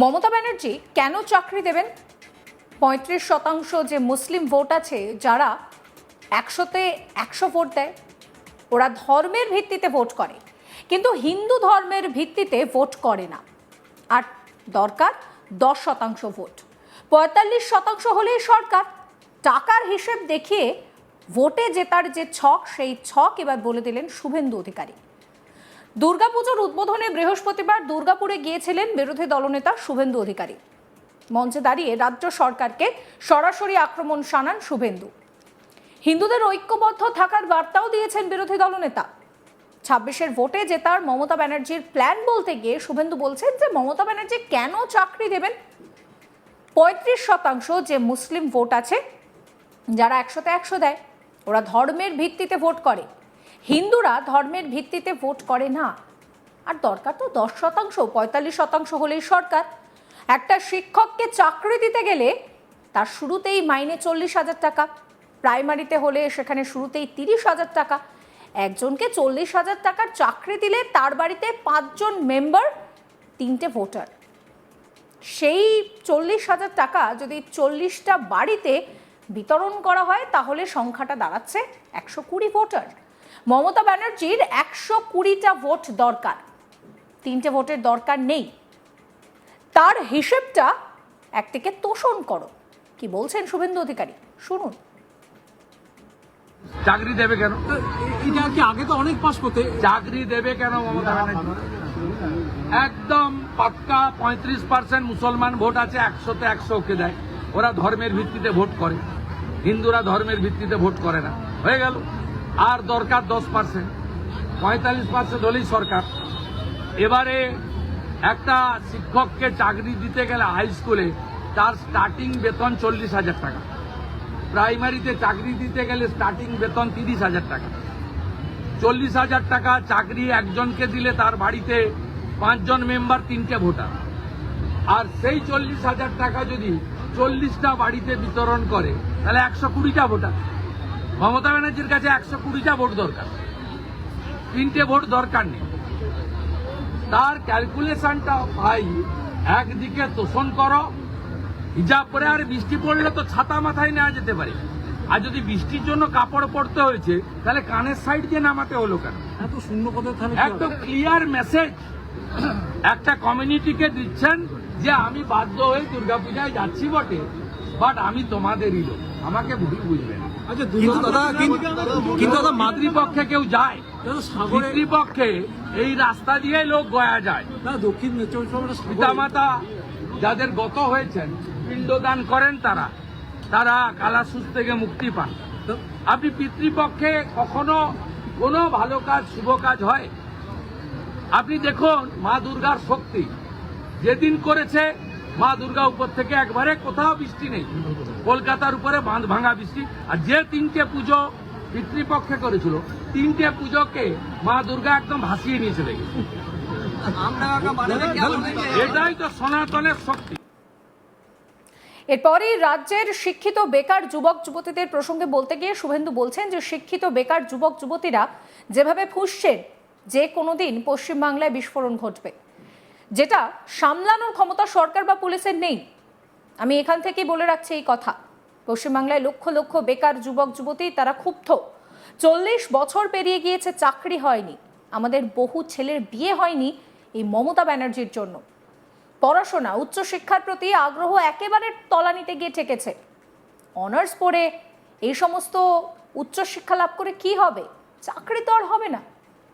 মমতা ব্যানার্জি কেন চাকরি দেবেন? পঁয়ত্রিশ শতাংশ যে মুসলিম ভোট আছে, যারা একশোতে একশো ভোট দেয়, ওরা ধর্মের ভিত্তিতে ভোট করে। কিন্তু হিন্দু ধর্মের ভিত্তিতে ভোট করে না। আর দরকার দশ শতাংশ ভোট। পঁয়তাল্লিশ শতাংশ হলেই সরকার। টাকার হিসেব দেখিয়ে ভোটে জেতার যে ছক, সেই ছক এবার বলে দিলেন শুভেন্দু অধিকারী। দুর্গাপুজোর উদ্বোধনে বৃহস্পতিবার দুর্গাপুরে গিয়েছিলেন বিরোধী দলনেতা শুভেন্দু অধিকারী। মঞ্চে দাঁড়িয়ে রাজ্য সরকারকে সরাসরি আক্রমণ শানান শুভেন্দু। হিন্দুদের ঐক্যবদ্ধ থাকার বার্তাও দিয়েছেন বিরোধী দলনেতা। ছাব্বিশের ভোটে জেতার মমতা ব্যানার্জির প্ল্যান বলতে গিয়ে শুভেন্দু বলছেন যে মমতা ব্যানার্জি কেন চাকরি দেবেন? পঁয়ত্রিশ শতাংশ যে মুসলিম ভোট আছে, যারা একশোতে একশো দেয়, ওরা ধর্মের ভিত্তিতে ভোট করে। হিন্দুরা ধর্মের ভিত্তিতে ভোট করে না। আর দরকার তো দশ শতাংশ, পঁয়তাল্লিশ শতাংশ হলেই সরকার। একটা শিক্ষককে চাকরি দিতে গেলে তার শুরুতেই মাইনে চল্লিশ হাজার টাকা, প্রাইমারিতে হলে সেখানে শুরুতেই তিরিশ হাজার টাকা। একজনকে চল্লিশ হাজার টাকার চাকরি দিলে তার বাড়িতে পাঁচজন মেম্বার, তিনটে ভোটার। সেই চল্লিশ হাজার টাকা যদি চল্লিশটা বাড়িতে বিতরণ করা হয়, তাহলে সংখ্যাটা দাঁড়াচ্ছে একশো কুড়ি ভোটার। মমতা ব্যানার্জির একশো কুড়িটা ভোট দরকার। তিনটে ভোটের দরকার নেই। তার হিসেবটা একদিকে তোষণ করো। কি বলছেন শুভেন্দু অধিকারী? শুনুন। চাকরি দেবে কেন? এটা কি আগে তো অনেক পাস করতে। চাকরি দেবে কেন মমতা ব্যানার্জি? একদম পাক্কা পঁয়ত্রিশ পার্সেন্ট মুসলমান ভোট আছে একশোতে একশো ওকে দেয়। ওরা ধর্মের ভিত্তিতে ভোট করে। হিন্দুরা ধর্মের ভিত্তিতে ভোট করে না। হয়ে গেল। আর দরকার দশ পার্সেন্ট পঁয়তাল্লিশ পার্সেন্ট হলেই সরকার। এবারে একটা শিক্ষককে চাকরি দিতে গেলে হাই স্কুলে তার স্টার্টিং বেতন চল্লিশ হাজার টাকা। প্রাইমারিতে চাকরি দিতে গেলে স্টার্টিং বেতন তিরিশ হাজার টাকা। চল্লিশ হাজার টাকা চাকরি একজনকে দিলে তার বাড়িতে পাঁচজন মেম্বার তিনটে ভোটার। আর সেই চল্লিশ হাজার টাকা যদি চল্লিশটা বাড়িতে বিতরণ করে, তাহলে একশো কুড়িটা ভোটার। মমতা ব্যানার্জির কাছে একশো কুড়িটা ভোট দরকার। তিনটে ভোট দরকার নেই। তার ক্যালকুলেশনটা ভাই একদিকে তোষণ করো হিজাব পরে আর বৃষ্টি পড়লে তো ছাতা মাথায় নেওয়া যেতে পারে। আর যদি বৃষ্টির জন্য কাপড় পরতে হয়েছে তাহলে কানের সাইড দিয়ে নামাতে হলো কেন? এত শূন্য? একদম ক্লিয়ার মেসেজ একটা কমিউনিটিকে দিচ্ছেন যে আমি বাধ্য হয়ে দুর্গাপূজায় যাচ্ছি বটে। বাট আমি তোমাদেরই লোক। আমাকে ভুল বুঝবেন আচ্ছা কিন্তু দাদা কিন্তু দাদা মাতৃপক্ষে কেউ যায়। পিতৃপক্ষে এই রাস্তা দিয়ে লোক গয়া যায়। দক্ষিণ পিতামাতা যাদের গত হয়েছেন পিণ্ডদান করেন তারা। তারা কালাসুস থেকে মুক্তি পান। তো- আপনি পিতৃপক্ষে কখনো কোনো ভালো কাজ শুভ কাজ হয়? আপনি দেখুন মা দুর্গার শক্তি। যেদিন করেছে মা দুর্গা উপর থেকে একবারে কোথাও বৃষ্টি নেই। কলকাতার উপরে বাঁধ ভাঙা বৃষ্টি। আর যে তিনটে পুজো পিতৃপক্ষে করেছিল, তিনটে পুজোকে মা দুর্গা একদম ভাসিয়ে নিয়ে চলে গেছে। এটাই তো সনাতনের শক্তি। এরপরই রাজ্যের শিক্ষিত বেকার যুবক যুবতীদের প্রসঙ্গে বলতে গিয়ে শুভেন্দু বলছেন যে, শিক্ষিত বেকার যুবক যুবতীরা যেভাবে ফুসছেন যে কোনো দিন পশ্চিমবাংলায় বিস্ফোরণ ঘটবে। যেটা সামলানোর ক্ষমতা সরকার বা পুলিশের নেই। আমি এখান থেকেই বলে রাখছি এই কথা। পশ্চিমবাংলায় লক্ষ লক্ষ বেকার যুবক, যুবতী তারা ক্ষুব্ধ। চল্লিশ বছর পেরিয়ে গিয়েছে, চাকরি হয়নি। আমাদের বহু ছেলের বিয়ে হয়নি এই মমতা ব্যানার্জির জন্য। পড়াশোনা, উচ্চশিক্ষার প্রতি আগ্রহ একেবারে তলানিতে গিয়ে ঠেকেছে। অনার্স পড়ে এই সমস্ত উচ্চশিক্ষা লাভ করে কি হবে? চাকরি তো আর হবে না।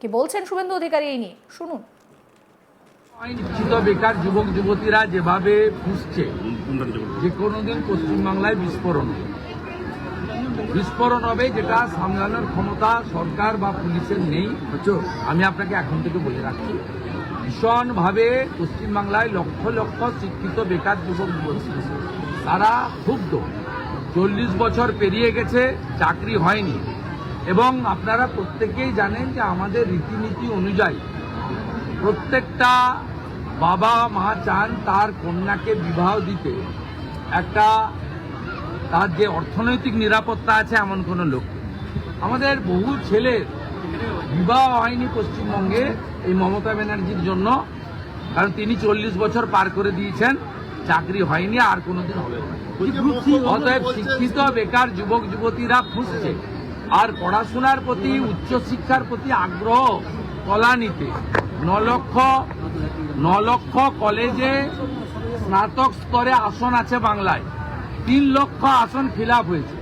কি বলছেন শুভেন্দু অধিকারী এই নিয়ে? শুনুন। শিক্ষিত বেকার যুবক যুবতীরা যেভাবে ফুসছে যে কোনোদিন পশ্চিমবাংলায় বিস্ফোরণ হবে। বিস্ফোরণ হবে যেটা সামলানোর ক্ষমতা সরকার বা পুলিশের নেই। আমি আপনাকে এখন থেকে বলে রাখছি ভীষণভাবে পশ্চিমবাংলায় লক্ষ লক্ষ শিক্ষিত বেকার যুবক যুবতী তারা ক্ষুব্ধ। চল্লিশ বছর পেরিয়ে গেছে চাকরি হয়নি। এবং আপনারা প্রত্যেকেই জানেন যে আমাদের রীতিনীতি অনুযায়ী প্রত্যেকটা বাবা মা চান তার কন্যাকে বিবাহ দিতে। একটা তার যে অর্থনৈতিক নিরাপত্তা আছে এমন কোনো লোক আমাদের বহু ছেলের বিবাহ হয়নি পশ্চিমবঙ্গে এই মমতা ব্যানার্জির জন্য। কারণ তিনি চল্লিশ বছর পার করে দিয়েছেন, চাকরি হয়নি আর কোনোদিন হবে অতএব শিক্ষিত, বেকার যুবক, যুবতীরা খুঁজছে। আর পড়াশোনার প্রতি, উচ্চশিক্ষার প্রতি আগ্রহ কলানিতে ন লক্ষ ন লক্ষ কলেজে স্নাতক স্তরে আসন আছে বাংলায়। তিন লক্ষ আসন ফিল হয়েছে।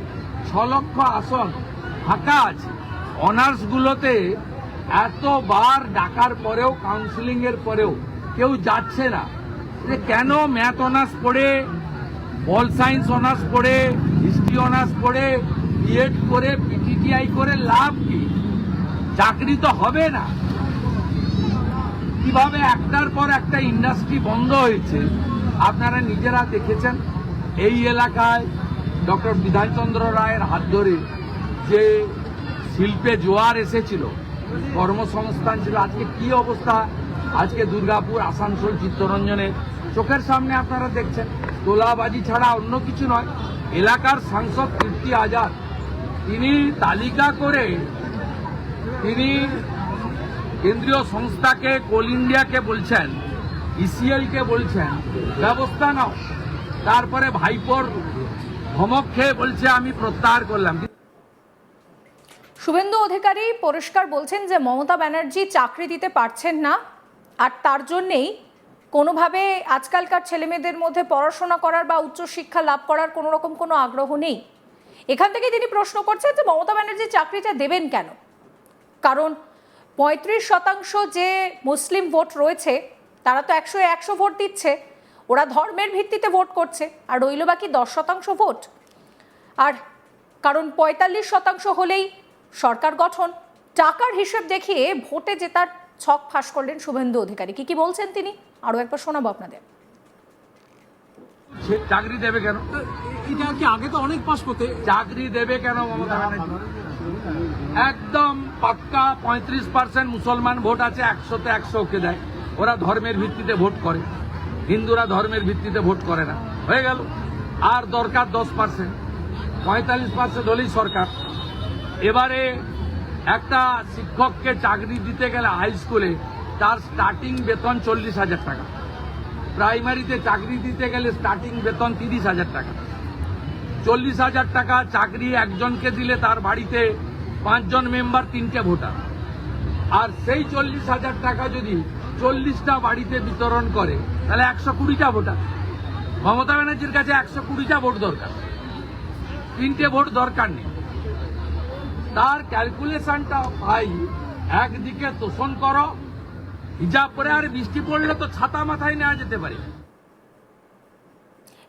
ছ লক্ষ আসন ফাঁকা আছে। অনার্সগুলোতে এতবার ডাকার পরেও কাউন্সিলিং এর পরেও কেউ যাচ্ছে না। যে কেন ম্যাথ অনার্স পড়ে পল সায়েন্স অনার্স পড়ে হিস্ট্রি অনার্স পড়ে বিএড করে পিটিটিআই করে লাভ কি? চাকরি তো হবে না। কীভাবে একটার পর একটা ইন্ডাস্ট্রি বন্ধ হয়েছে, আপনারা নিজেরা দেখেছেন। এই এলাকায় ডক্টর বিধানচন্দ্র রায়ের হাত ধরে যে শিল্পে জোয়ার এসেছিল, কর্মসংস্থান ছিল, আজকে কি অবস্থা? আজকে দুর্গাপুর, আসানসোল, চিত্তরঞ্জনে চোখের সামনে আপনারা দেখছেন। তোলাবাজি ছাড়া অন্য কিছু নয়। এলাকার সাংসদ কীর্তি আজাদ, তিনি তালিকা করে তিনি কেন্দ্রীয় সংস্থাকে কোল ইন্ডিয়াকে বলছেন ইসিএল কে বলছেন, ব্যবস্থা নাও। তারপরে ভাইপোর ধমক খেয়ে বলছে, আমি প্রত্যাহার করলাম। শুভেন্দু অধিকারী পরিষ্কার বলছেন যে মমতা ব্যানার্জি চাকরি দিতে পারছেন না, আর তার জন্যেই কোনোভাবে আজকালকার ছেলেমেয়েদের মধ্যে পড়াশোনা করার বা উচ্চশিক্ষা লাভ করার কোনো রকম কোনো আগ্রহ নেই। এখান থেকে তিনি প্রশ্ন করছেন যে মমতা ব্যানার্জি চাকরিটা দেবেন কেন? কারণ পঁয়ত্রিশ শতাংশ যে মুসলিম ভোট রয়েছে তারা তো একশো একশো ভোট দিচ্ছে। ওরা ধর্মের ভিত্তিতে ভোট করছে আর রইল বাকি দশ শতাংশ ভোট। আর কারণ পঁয়তাল্লিশ শতাংশ হলেই সরকার গঠন। টাকার হিসেব দেখিয়ে ভোটে জেতার ছক ফাঁস করলেন শুভেন্দু অধিকারী। কি কি বলছেন তিনি? আরও একবার শোনাবো আপনাদের। চাকরি দেবে কেন? এটা কি আগে তো অনেক পাস করতে চাকরি দেবে কেন মমতা ব্যানার্জি? একদম পাক্কা পঁয়ত্রিশ পার্সেন্ট মুসলমান ভোট আছে, একশোতে একশো ওকে দেয়। ওরা ধর্মের ভিত্তিতে ভোট করে। হিন্দুরা ধর্মের ভিত্তিতে ভোট করে না। হয়ে গেল। আর দরকার দশ পার্সেন্ট পঁয়তাল্লিশ পার্সেন্ট হলেই সরকার। এবারে একটা শিক্ষককে চাকরি দিতে গেলে হাই স্কুলে তার স্টার্টিং বেতন চল্লিশ হাজার টাকা। প্রাইমারিতে চাকরি দিতে গেলে স্টার্টিং বেতন তিরিশ হাজার টাকা। চল্লিশ হাজার টাকা চাকরি একজনকে দিলে তার বাড়িতে পাঁচজন মেম্বার তিনটে ভোটার। আর সেই চল্লিশ হাজার টাকা যদি চল্লিশটা বাড়িতে বিতরণ করে, তাহলে একশো কুড়িটা ভোটার। মমতা ব্যানার্জির কাছে একশো কুড়িটা ভোট দরকার। তিনটে ভোট দরকার নেই। তার ক্যালকুলেশনটা ভাই, একদিকে তোষণ করো, হিজাব পরে আর বৃষ্টি পড়লে তো ছাতা মাথায় নেওয়া যেতে পারে।